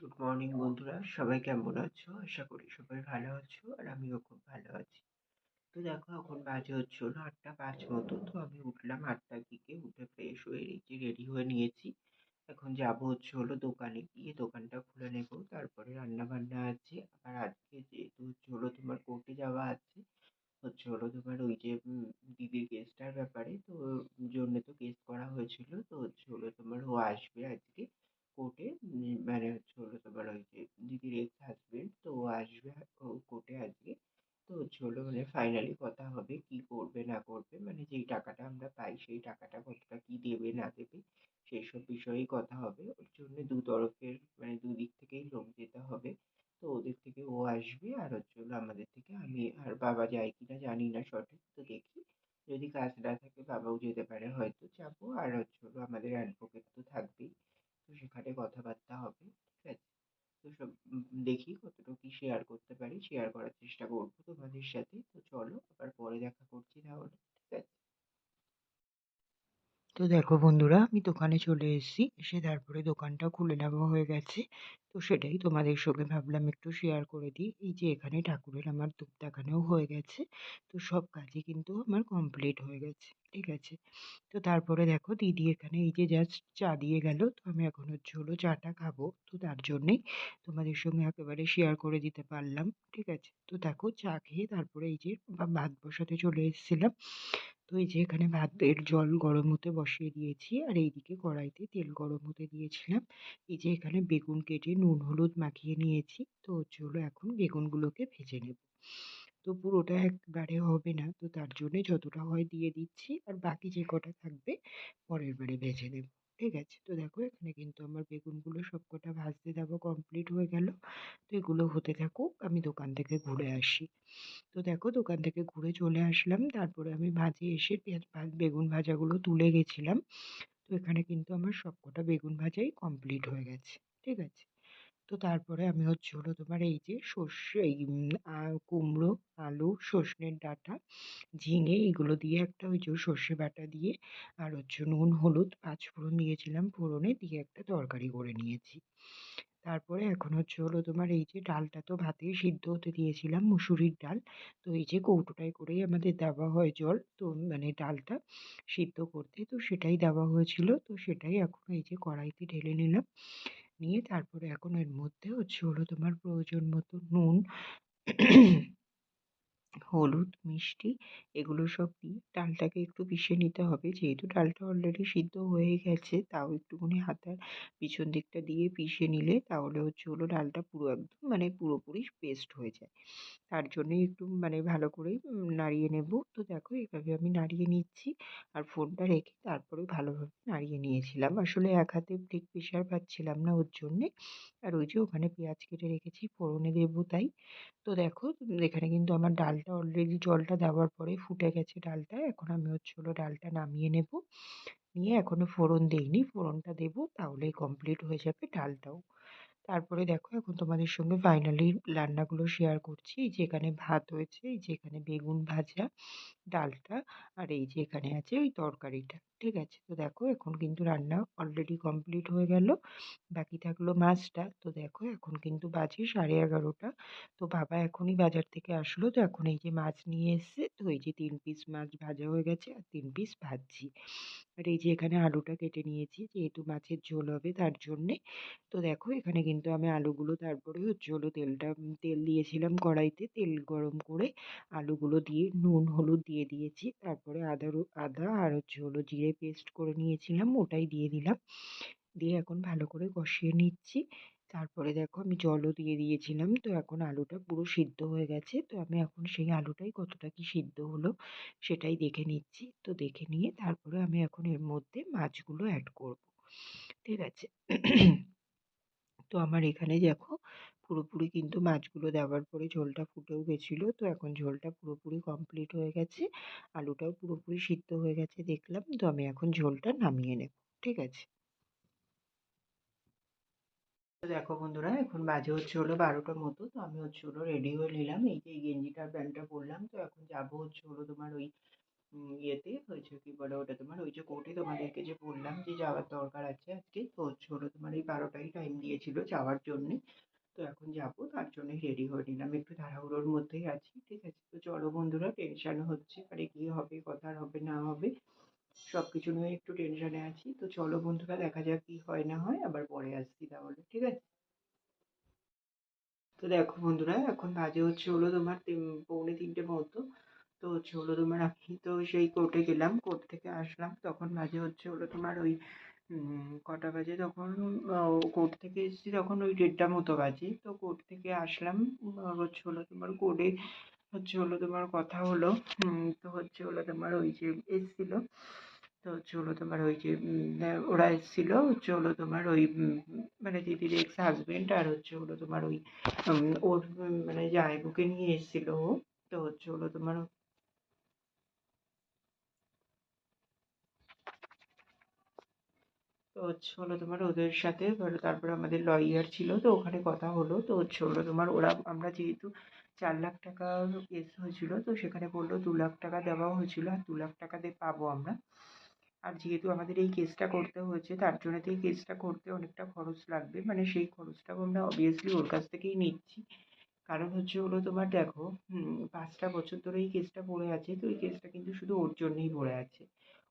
Good morning বন্ধুরা। সবাই কেমন আছো? আশা করি সবাই ভালো আছো, আর আমিও খুব ভালো আছি। তো দেখো, এখন বাজে হচ্ছে হলো আটটা পাঁচ মতো। তো আমি উঠলাম আটটার দিকে, উঠে ফ্রেশ হয়ে রেডি রেডি হয়ে নিয়েছি। এখন যাব হচ্ছে হলো দোকানে গিয়ে, দোকানটা খুলে নেব। তারপরে রান্না বান্না আছে। আর আজকে যেহেতু হচ্ছে হলো তোমার কোর্টে যাওয়া আছে, হচ্ছে হলো তোমার ওই যে দিদির কেসটার ব্যাপারে। তো জন্য তো কেস করা হয়েছিল। তো হচ্ছে হলো তোমার ও আসবে আজকে। কোর্টে মানে হচ্ছে হলো তোমার ওই যে দিদির এক্স হাজবেন্ড তো ও আসবে কোর্টে আজকে। তো হচ্ছে হলো মানে ফাইনালি কথা হবে, কি করবে, না করবে মানে যেই টাকাটা আমরা পাই, সেই টাকাটা কতটা কি দেবে, না দেবে সেই সব বিষয়েই কথা হবে। ওর জন্য দু তরফের মানে দুদিক থেকেই লোক যেতে হবে। তো ওদের থেকে ও আসবে, আর হচ্ছে হলো আমাদের থেকে, আমি আর বাবা যায় কি না জানি না সঠিক, তো দেখি। যদি কাজ না থাকে, বাবাও যেতে পারে, হয়তো যাব। আর হচ্ছে হলো আমাদের অ্যাডভোকেট তো থাকবেই। তো সেখানে কথাবার্তা হবে, ঠিক আছে? তো সব দেখি কতটুকু কি শেয়ার করতে পারি শেয়ার করার চেষ্টা করব তোমাদের সাথে। তো চলো, আবার পরে দেখা করছি তাহলে, ঠিক আছে? তো দেখো বন্ধুরা, আমি দোকানে চলে এসেছি, এসে তারপরে দোকানটা খুলে নেওয়া হয়ে গেছে। তো সেটাই তোমাদের সঙ্গে ভাবলাম একটু শেয়ার করে দিই। এই যে এখানে ঠাকুরের আমার ধূপ দেখানোও হয়ে গেছে। তো সব কাজই কিন্তু আমার কমপ্লিট হয়ে গেছে। ঠিক আছে। তো তারপরে দেখো দিদি এখানে এই যে জাস্ট চা দিয়ে গেল, তো আমি এখন হচ্ছে হলো চাটা খাব। তো তার জন্যেই তোমাদের সঙ্গে একেবারে শেয়ার করে দিতে পারলাম, ঠিক আছে? তো দেখো চা খেয়ে তারপরে এই যে ভাত বসাতে চলে এসেছিলাম। তো এই যে এখানে ভাতের জল গরম হতে বসিয়ে দিয়েছি আর এইদিকে কড়াইতে তেল গরম হতে দিয়েছিলাম। এই যে এখানে বেগুন কেটে নুন, হলুদ মাখিয়ে নিয়েছি। তো হচ্ছে হলো এখন বেগুনগুলোকে ভেজে নেব। তো পুরোটা একবারে হবে না। তো তার জন্যে যতটা হয় দিয়ে দিচ্ছি আর বাকি যে কটা থাকবে পরের বারে ভেজে নেব। ঠিক আছে? তো দেখো এখানে কিন্তু আমার বেগুনগুলো সব কটা ভাজতে দেবো কমপ্লিট হয়ে গেল। তো এগুলো হতে থাকুক, আমি দোকান থেকে ঘুরে আসি। তো দেখো দোকান থেকে ঘুরে চলে আসলাম। তারপরে আমি ভাজে এসে পেঁয়াজ বেগুন ভাজাগুলো তুলে গেছিলাম। তো এখানে কিন্তু আমার সব কটা বেগুন ভাজাই কমপ্লিট হয়ে গেছে। ঠিক আছে? তো তারপরে আমি হচ্ছে হলো তোমার এই যে সর্ষে, এই কুমড়ো, আলু, সর্ষের ডাঁটা, ঝিঙে এগুলো দিয়ে একটা ওই যে সর্ষে বাটা দিয়ে আর হচ্ছে নুন, হলুদ, পাঁচ ফোড়ন দিয়েছিলাম ফোড়নে দিয়ে একটা তরকারি করে নিয়েছি। তারপরে এখন হচ্ছে হলো তোমার এই যে ডালটা তো ভাতে সিদ্ধ হতে দিয়েছিলাম, মুসুরির ডাল। তো এই যে কৌটোটায় করেই আমাদের দেওয়া হয় জল, তো মানে ডালটা সিদ্ধ করতে তো সেটাই দেওয়া হয়েছিল। তো সেটাই এখন এই যে কড়াইতে ঢেলে নিলাম। নিয়ে তারপরে এখন এর মধ্যে হচ্ছে হলো তোমার প্রয়োজন মতো নুন হলুদ, মিষ্টি এগুলো সব দিয়ে ডালটাকে একটু পিষে নিতে হবে। যেহেতু ডালটা অলরেডি সিদ্ধ হয়ে গেছে, তাও একটুখানি হাতার পিছন দিকটা দিয়ে পিষে নিলে তাহলে হচ্ছে হলো ডালটা পুরো একদম মানে পুরোপুরি পেস্ট হয়ে যায়। তার জন্যই একটু মানে ভালো করে নাড়িয়ে নেব। তো দেখো এভাবে আমি নাড়িয়ে নিচ্ছি আর ফোনটা রেখে তারপরে ভালোভাবে নাড়িয়ে নিয়েছিলাম। আসলে এক হাতে ঠিক প্রেশার পাচ্ছিলাম না ওর জন্যে। আর ওই যে ওখানে পেঁয়াজ কেটে রেখেছি, ফোড়নে দেবো তাই। তো দেখো এখানে কিন্তু আমার ডালটা অলরেডি জলটা দেওয়ার পরে ফুটে গেছে ডালটা। এখন আমি হচ্ছে ডালটা নামিয়ে নেব। নিয়ে এখনও ফোড়ন দিইনি। ফোড়নটা দেবো, তাহলেই কমপ্লিট হয়ে যাবে ডালটাও। তারপরে দেখো এখন তোমাদের সঙ্গে ফাইনালি রান্নাগুলো শেয়ার করছি। যেখানে ভাত হয়েছে যেখানে বেগুন ভাজা, ডালটা, আর এই যে এখানে আছে ওই তরকারিটা। ঠিক আছে। তো দেখো এখন কিন্তু রান্না অলরেডি কমপ্লিট হয়ে গেল। বাকি থাকল মাছটা। তো দেখো এখন কিন্তু বাজে সাড়ে এগারোটা। তো বাবা এখনই বাজার থেকে আসলো। তো এখন এই যে মাছ নিয়ে এসছে, তো এই যে তিন পিস মাছ ভাজা হয়ে গেছে আর তিন পিস ভাজছি। আর এই যে এখানে আলুটা কেটে নিয়েছি, যেহেতু মাছের ঝোল হবে তার জন্যে। তো দেখো এখানে কিন্তু আমি আলুগুলো তারপরে হলো তেলটা, তেল দিয়েছিলাম কড়াইতে। তেল গরম করে আলুগুলো দিয়ে, নুন, হলুদ দিয়ে দিয়েছি। তারপরে আদা আদা আর হচ্ছে হলো জিরে পেস্ট করে নিয়েছিলাম, ওটাই দিয়ে দিলাম। দিয়ে এখন ভালো করে কষিয়ে নিচ্ছি। তারপরে দেখো আমি জলও দিয়ে দিয়েছিলাম। তো এখন আলুটা পুরো সিদ্ধ হয়ে গেছে। তো আমি এখন সেই আলুটাই কতটা কি সিদ্ধ হলো সেটাই দেখে নিচ্ছি। তো দেখে নিয়ে তারপরে আমি এখন এর মধ্যে মাছগুলো অ্যাড করব। ঠিক আছে? তো আমার এখানে দেখো পুরোপুরি কিন্তু মাছগুলো দেওয়ার পরে ঝোলটা ফুটেও গেছিল। তো এখন ঝোলটা পুরোপুরি কমপ্লিট হয়ে গেছে। আলুটাও পুরোপুরি সিদ্ধ হয়ে গেছে দেখলাম। তো আমি এখন ঝোলটা নামিয়ে নেব, ঠিক আছে? তো দেখো বন্ধুরা, এখন বাজে হচ্ছে হলো বারোটার মতো। তো আমি হচ্ছে হলো রেডি হয়ে নিলাম। এই যে গেঞ্জিটার প্যান্টটা পরলাম। তো এখন যাব হচ্ছে হলো তোমার ওই ইয়েতে হয়েছে কি বলে ওটা তোমার ওই যে কোর্টে তোমাদেরকে যে বললাম যে যাওয়ার দরকার আছে আজকে। তো হচ্ছে হলো তোমার এই বারোটাই টাইম দিয়েছিল যাওয়ার জন্যে। তো এখন যাব, তার জন্য রেডি হয়ে নিলাম। একটু তাড়াহুড়োর মধ্যেই আছি, ঠিক আছে? তো চলো বন্ধুরা টেনশন হচ্ছে, আরে কি হবে, কথা হবে, না হবে সব কিছু নিয়ে একটু টেনশনে আছি। তো চলো বন্ধুরা, দেখা যাক কি হয়, না হয়, আবার পরে আসছি তাহলে, ঠিক আছে? তো দেখো বন্ধুরা, এখন বাজে হচ্ছে হলো তোমার পৌনে তিনটে মতো। তো হচ্ছে হলো তোমার আমি তো সেই কোর্টে গেলাম কোর্ট থেকে আসলাম, তখন বাজে হচ্ছে হলো তোমার ওই কটা বাজে তখন কোর্ট থেকে এসেছি তখন ওই দেড়টা মতো বাজে। তো কোর্ট থেকে আসলাম হচ্ছে হলো তোমার কোর্টে হচ্ছে হলো তোমার কথা হলো তো হচ্ছে হলো তোমার ওই যে এসছিল, তো হচ্ছে হলো তোমার ওই যে ওরা এসছিল, হচ্ছে হলো তোমার ওই মানে দিদির এক্স হাজবেন্ড আর হচ্ছে হলো তোমার ওই ওর মানে জামাইবাবুকে নিয়ে এসছিল ও। তো হচ্ছে হলো তোমার তো হচ্ছে হলো তোমার ওদের সাথে তারপরে আমাদের লয়ার ছিল, তো ওখানে কথা হলো, তো হচ্ছে হলো তোমার ওরা, আমরা যেহেতু চার লাখ টাকা কেস হয়েছিল, তো সেখানে বলল দু লাখ টাকা দেওয়া হয়েছিল, আর দু লাখ টাকা দিয়ে পাবো আমরা। আর যেহেতু আমাদের এই কেসটা করতে হয়েছে, তার জন্য তো এই কেসটা করতে অনেকটা খরচ লাগবে। মানে সেই খরচটাও আমরা অবভিয়াসলি ওর কাছ থেকেই নিচ্ছি। কারণ হচ্ছে হলো তোমার দেখো পাঁচটা বছর ধরে এই কেসটা পড়ে আছে, তো এই কেসটা কিন্তু শুধু ওর জন্যই পড়ে আছে।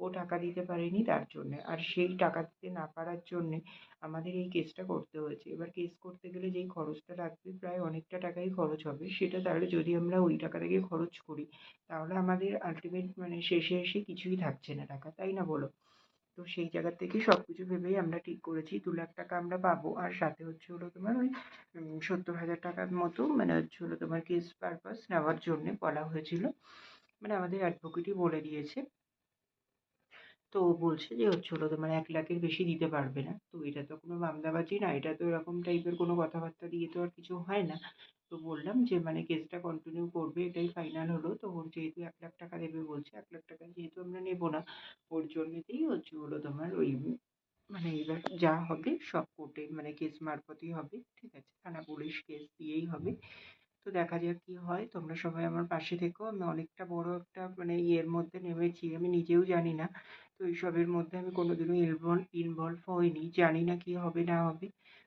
ও টাকা দিতে পারেনি তার জন্যে। আর সেই টাকা দিতে না পারার জন্যে আমাদের এই কেসটা করতে হয়েছে। এবার কেস করতে গেলে যেই খরচটা লাগবে প্রায় অনেকটা টাকাই খরচ হবে। সেটা তাহলে যদি আমরা ওই টাকা থেকে খরচ করি, তাহলে আমাদের আলটিমেট মানে শেষে এসে কিছুই থাকছে না টাকা, তাই না বলো? তো সেই জায়গা থেকে সব কিছু ভেবেই আমরা ঠিক করেছি। দু লাখ টাকা আমরা পাবো। আর সাথে হচ্ছে হলো তোমার ওই সত্তর হাজার টাকার মতো মানে হচ্ছে হলো তোমার কেস পারপাস নেওয়ার জন্যে বলা হয়েছিল। মানে আমাদের অ্যাডভোকেটই বলে দিয়েছে। তো বলছে যে হচ্ছে হলো তোমার এক লাখের বেশি দিতে পারবে না। তো এটা তো কোনো মামলাবাজি না, এটা তো এরকম টাইপের কোনো কথাবার্তা দিয়ে তো আর কিছু হয় না। তো বললাম যে মানে কেসটা কন্টিনিউ করবে, এটাই ফাইনাল হলো। তো ওর যেহেতু এক লাখ টাকা দেবে বলছে, এক লাখ টাকা যেহেতু আমরা নেব না, ওর জন্যেতেই হচ্ছে হলো তোমার ওই মানে এবার যা হবে সব কোর্টে মানে কেস মারফতই হবে, ঠিক আছে? থানা পুলিশ কেস দিয়েই হবে। তো দেখা যাক কি হয়, তোমরা সবাই আমার পাশে থেকো। আমি অনেকটা বড় একটা মানে ইয়ের মধ্যে নেমেছি, আমি নিজেও জানি না। তো এইসবের মধ্যে আমি কোনোদিনও ইনভলভ ইনভলভ হইনি। জানি না কি হবে, না হবে।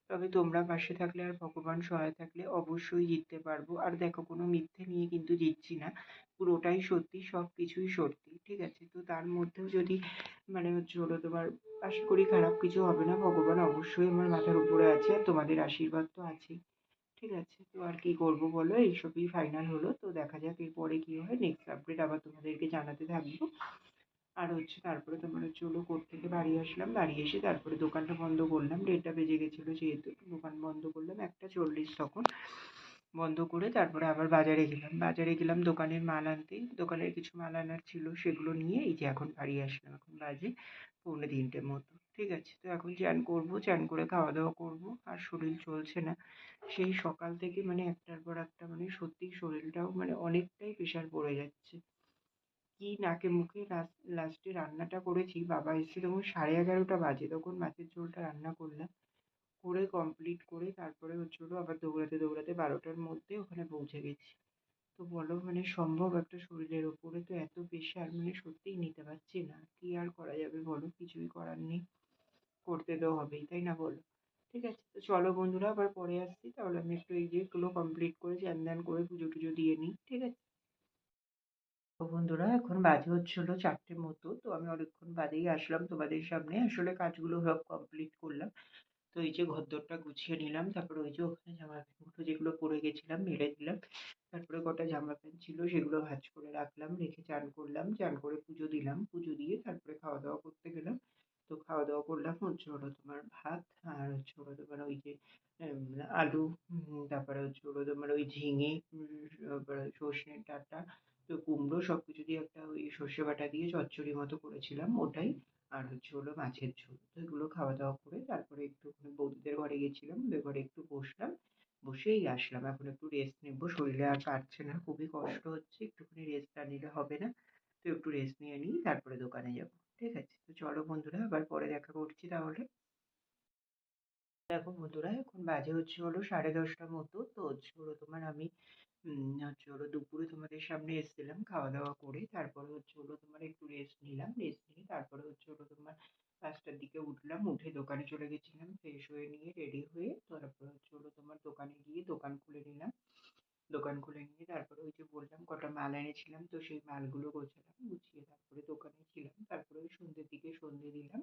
তবে তোমরা পাশে থাকলে আর ভগবান সহায় থাকলে অবশ্যই জিততে পারব। আর দেখো, কোনো মিথ্যে নিয়ে কিন্তু জিতছি না। পুরোটাই সত্যি সব কিছুই সত্যি, ঠিক আছে? তো তার মধ্যেও যদি মানে হচ্ছে হলো তোমার, আশা করি খারাপ কিছু হবে না। ভগবান অবশ্যই আমার মাথার উপরে আছে আর তোমাদের আশীর্বাদ তো আছেই, ঠিক আছে? তো আর কি করব বলো? এইসবই ফাইনাল হলো। তো দেখা যাক এরপরে কি হয়। নেক্সট আপডেট আবার তোমাদেরকে জানাতে থাকব। আর হচ্ছে তারপরে তোমার হচ্ছে হলো কোর্ট থেকে বাড়ি আসলাম, বাড়ি এসে তারপরে দোকানটা বন্ধ করলাম। দেড়টা বেজে গেছিল যেহেতু, দোকান বন্ধ করলাম, একটা চল্লিশ তখন বন্ধ করে তারপরে আবার বাজারে গেলাম। বাজারে গেলাম, দোকানের মাল আনতে। দোকানের কিছু মাল আনার ছিল, সেগুলো নিয়ে এই যে এখন বাড়ি আসলাম। এখন বাজে পৌনে তিনটে মতো, ঠিক আছে? তো এখন চান করব, চান করে খাওয়া দাওয়া করব, আর শরীর চলছে না। সেই সকাল থেকে মানে একটার পর একটা মানে সত্যিই শরীরটাও মানে অনেকটাই প্রেশার পড়ে যাচ্ছে। কি নাকে মুখে লাস্টে রান্নাটা করেছি, বাবা এসে তখন সাড়ে এগারোটা বাজে, তখন মাছের ঝোলটা রান্না করলাম। করে কমপ্লিট করে তারপরে হচ্ছে হলো আবার দৌড়াতে দৌড়াতে বারোটার মধ্যে ওখানে পৌঁছে গেছি। তো বলো মানে সম্ভব একটা শরীরের ওপরে তো এত প্রেশার মানে সত্যিই নিতে পারছি না। কি আর করা যাবে বলো? কিছুই করার নেই। করতে তো হবেই, তাই না বলো? ঠিক আছে, তো চলো বন্ধুরা আবার পরে আসছি। তাহলে আমি একটু এই যেগুলো কমপ্লিট করে ধ্যান করে পুজো টুজো দিয়ে নিই। ঠিক আছে? তো বন্ধুরা, এখন বাজে হচ্ছিল চারটে মতো। তো আমি অনেকক্ষণ বাদেই আসলাম তোমাদের সামনে। আসলে কাজগুলো সব কমপ্লিট করলাম। তো এই যে ঘরদোরটা গুছিয়ে নিলাম। তারপরে ওই যে ওখানে জামা প্যান্টগুলো যেগুলো পরে গেছিলাম, মেলে দিলাম। তারপরে কটা জামা প্যান্ট ছিল সেগুলো ভাজ করে রাখলাম, রেখে চান করলাম। চান করে পুজো দিলাম। পুজো দিয়ে তারপরে খাওয়া দাওয়া করতে গেলাম। তো খাওয়া দাওয়া করলাম হচ্ছে হলো তোমার ভাত আর হচ্ছে হলো তোমার ওই যে আলু তারপরে হচ্ছে হলো তোমার ওই ঝিঙে তারপরে সর্ষের ডাঁটা তো কুমড়ো সব কিছু দিয়ে একটা ওই সর্ষে বাটা দিয়ে চচ্চড়ি মতো করেছিলাম ওটাই। আর হচ্ছে হলো মাছের ঝোল। তো এগুলো খাওয়া দাওয়া করে তারপরে একটুখানি বৌদিদের ঘরে গেছিলাম। ওদের ঘরে একটু বসলাম। বসেই আসলাম। এখন একটু রেস্ট নেব। শরীরে আর কাটছে না। খুবই কষ্ট হচ্ছে। একটুখানি রেস্ট না নিলে হবে না। তো একটু রেস্ট নিয়ে নিই, তারপরে দোকানে যাব। ঠিক আছে? তো চলো বন্ধুরা, আবার পরে দেখা করছি তাহলে। দেখো বন্ধুরা, এখন বাজে হচ্ছে হলো সাড়ে দশটা মতো। তো হচ্ছে হলো তোমার আমি হচ্ছে হলো দুপুরে তোমাদের সামনে এসেছিলাম খাওয়া দাওয়া করে তারপরে হচ্ছে হলো তোমার একটু রেস্ট নিলাম রেস্ট নিয়ে তারপরে হচ্ছে হলো তোমার পাঁচটার দিকে উঠলাম, উঠে দোকানে চলে গেছিলাম ফ্রেশ হয়ে নিয়ে রেডি হয়ে তারপরে হচ্ছে হলো তোমার দোকানে গিয়ে দোকান খুলে নিলাম। দোকান খুলে নিয়ে তারপরে ওই যে বললাম কটা মাল এনেছিলাম, তো সেই মালগুলো গোছালাম, গুছিয়ে তারপরে দোকানে ছিলাম, তারপরে ওই সন্ধ্যের দিকে সন্ধে দিলাম।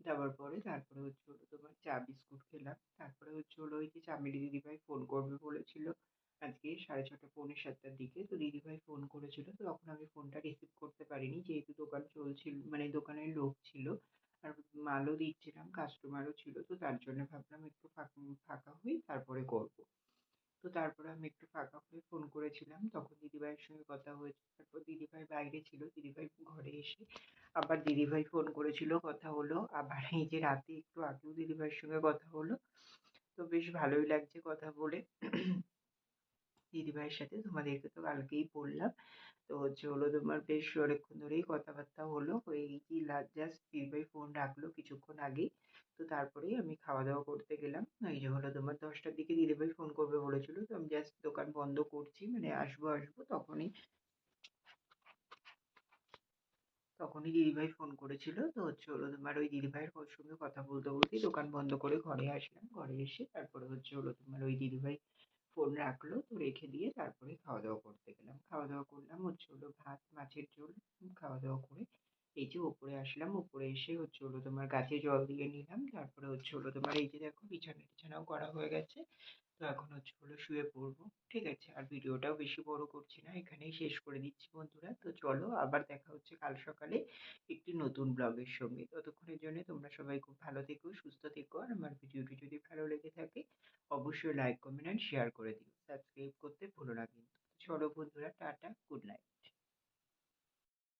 দেওয়ার পরে তারপরে হচ্ছে হলো তোমার চা বিস্কুট খেলাম, তারপরে হচ্ছে হলো ওই যে চামেলি দিদিভাই ফোন করবে বলেছিল আজকে সাড়ে ছটা পৌনে সাতটার দিকে। তো দিদিভাই ফোন করেছিল, তো তখন আমি ফোনটা রিসিভ করতে পারিনি। যেহেতু দোকান চলছিল মানে দোকানের লোক ছিল, আর মালও দিচ্ছিলাম কাস্টমারও ছিল, তো তার জন্য ভাবলাম একটু ফাঁকা ফাঁকা হই, তারপরে করব। তো তারপরে আমি একটু ফাঁকা হয়ে ফোন করেছিলাম। তখন দিদিভাইয়ের সঙ্গে কথা হয়েছে, তারপর দিদিভাই বাইরে ছিল, দিদিভাই ঘরে এসে আবার দিদিভাই ফোন করেছিল, কথা হলো। আবার এই যে রাতে একটু আগেও দিদিভাইয়ের সঙ্গে কথা হলো, তো বেশ ভালোই লাগছে কথা বলে। দিদিভাইয়ের সাথে তোমাদেরকে তো কালকেই বললাম। তো হলো তোমার বেশ অনেকক্ষণ ধরেই কথাবার্তা হলো এই কি জাস্ট দিদিভাই ফোন রাখল কিছুক্ষণ আগেই। তো তারপরেই আমি খাওয়া দাওয়া করতে গেলাম। এই যে হলো তোমার দশটার দিকে দিদিভাই ফোন করবে বলেছিল, তো আমি জাস্ট দোকান বন্ধ করছি মানে আসব আসব তখনই তখনই দিদিভাই ফোন করেছিল। তো হচ্ছে হলো তোমার ওই দিদিভাইয়ের ওর সঙ্গে কথা বলতে বলতেই দোকান বন্ধ করে ঘরে আসলাম। ঘরে এসে তারপরে হচ্ছে হলো তোমার ওই দিদিভাই ফোন রাখল, তো রেখে দিয়ে তারপরে খাওয়া দাওয়া করতে গেলাম। খাওয়া দাওয়া করলাম, হচ্ছে হলো ভাত, মাছের ঝোল খাওয়া দাওয়া করে এই যে ওপরে আসলাম, ওপরে এসে হচ্ছে হলো তোমার গাছে জল দিয়ে নিলাম, তারপরে হচ্ছে হলো তোমার এই যে দেখো বিছানা টিছানাও করা হয়ে গেছে। তো এখন হচ্ছে হলো শুয়ে পড়ব, ঠিক আছে? আর ভিডিওটাও বেশি বড় করছি না, এখানেই শেষ করে দিচ্ছি বন্ধুরা। তো চলো, আবার দেখা হচ্ছে কাল সকালে একটি নতুন ব্লগের সঙ্গে। ততক্ষণের জন্য তোমরা সবাই খুব ভালো থেকো, সুস্থ থেকো। আর আমার ভিডিওটি যদি ভালো লেগে থাকে, অবশ্যই লাইক কমেন্ট অ্যান্ড শেয়ার করে দিও। সাবস্ক্রাইব করতে ভুলো না কিন্তু। চলো বন্ধুরা, টাটা গুড নাইট